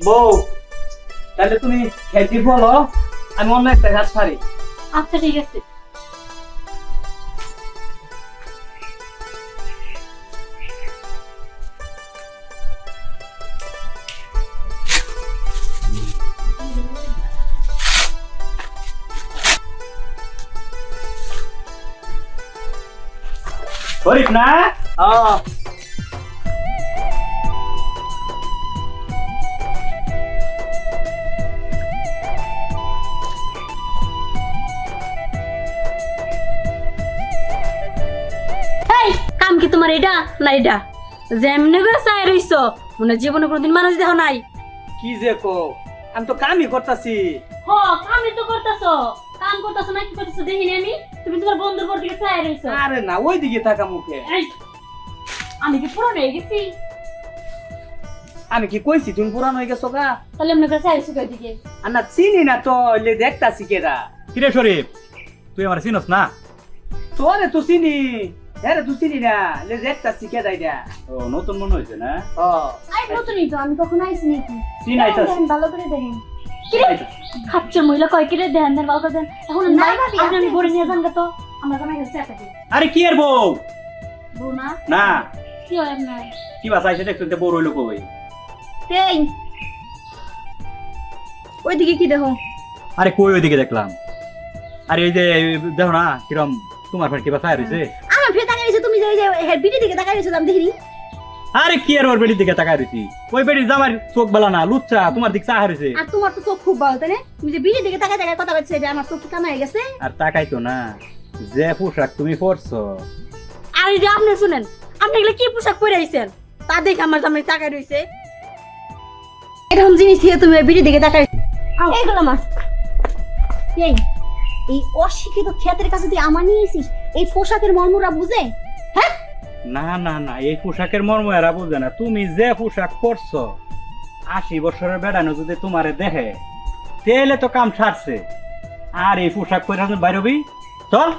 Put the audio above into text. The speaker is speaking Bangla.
বউ তাহলে তুমি খেতে বলো আমি অন্য একটা কাজ পারি আচ্ছা ঠিক আছে। শরীফ না? কাম কি তোমার এটা? না এটা। যেমনি করে চাই রইছ মনে জীবনে কোনোদিন মানুষ দেহ নাই। কি যে কো আমি তো কামই করতেছি। হ কামই তো করতেছো। কাম করতেছো না কি করতেছো দেখিনি আমি? তুমি তোমার বন্ধুর পর দিকে চাই রইছ। আরে না ওই দিকে থাকা মুখে। আমি কি পুরনো হয়ে গেছি? আমি কি কইছি তুমি পুরান হয়ে গেছো গা? তাহলে এমনি করে চাই রইছো দিকে আর না চিনি না তো লে দেখতাছি কেরা কিরে শরীফ তুই আমার চিনস না? তোরে তো চিনি। হ্যাঁ রে না লে এটা ও নতুন মনে হয়েছে না? ও। আই নতুনই তো আমি কখন আইছি চিনাইতাছি দেখেন, ভালো করে দেখেন কিরে মহিলা কয় কিরে দেন দেন ভালো করে দেন। এখন না, ভাবি, আপনি আমি নিয়ে যান তো। আমার জামাই হচ্ছে একাকে আরে কি এর বউ? বুনা না। কি হয় আপনার? কি বাস আইসে দেখতে বউ রইল কই? এই ওইদিকে কি দেখো? আরে কই ওইদিকে দেখলাম? আরে এই যে দেখো না কিরম তোমার ফের কিবা চাই রয়েছে আমার ফের তাকাই রয়েছে তুমি যে ওই বিটি দিকে তাকাই রয়েছে আমি দেখিনি আরে কি আর ওর বেটির দিকে তাকাই রয়েছি? ওই বেটির জামার চোখ বেলা না লুচ্চা তোমার দিক চাহা রয়েছে। আর তোমার তো চোখ খুব ভালো তাই তুমি যে বিটির দিকে তাকাই তাকাই কথা বলছে যে আমার চোখ কানা হয়ে গেছে? আর তাকাই তো না যে পোশাক তুমি পরছো। আর এই যে আপনি শুনেন আপনি এগুলো কি পোশাক পরে আইছেন? তা দেখে আমার জামাই তাকায় রইছে এরকম জিনিস দিয়ে তুমি বিটির দিকে তাকাই এইগুলো আমার এই এই অশিক্ষিত ক্ষেতের কাছে তুই আমার নিয়ে এসিস এই পোশাকের মর্মরা বুঝে? হ্যাঁ? না না না, এই পোশাকের মর্ম এরা বুঝে না। তুমি যে পোশাক পরছো, আশি বছরের বেড়ানো যদি তোমারে দেখে তেলে তো কাম সারছে। আর এই পোশাক পরে বাইরবি চল।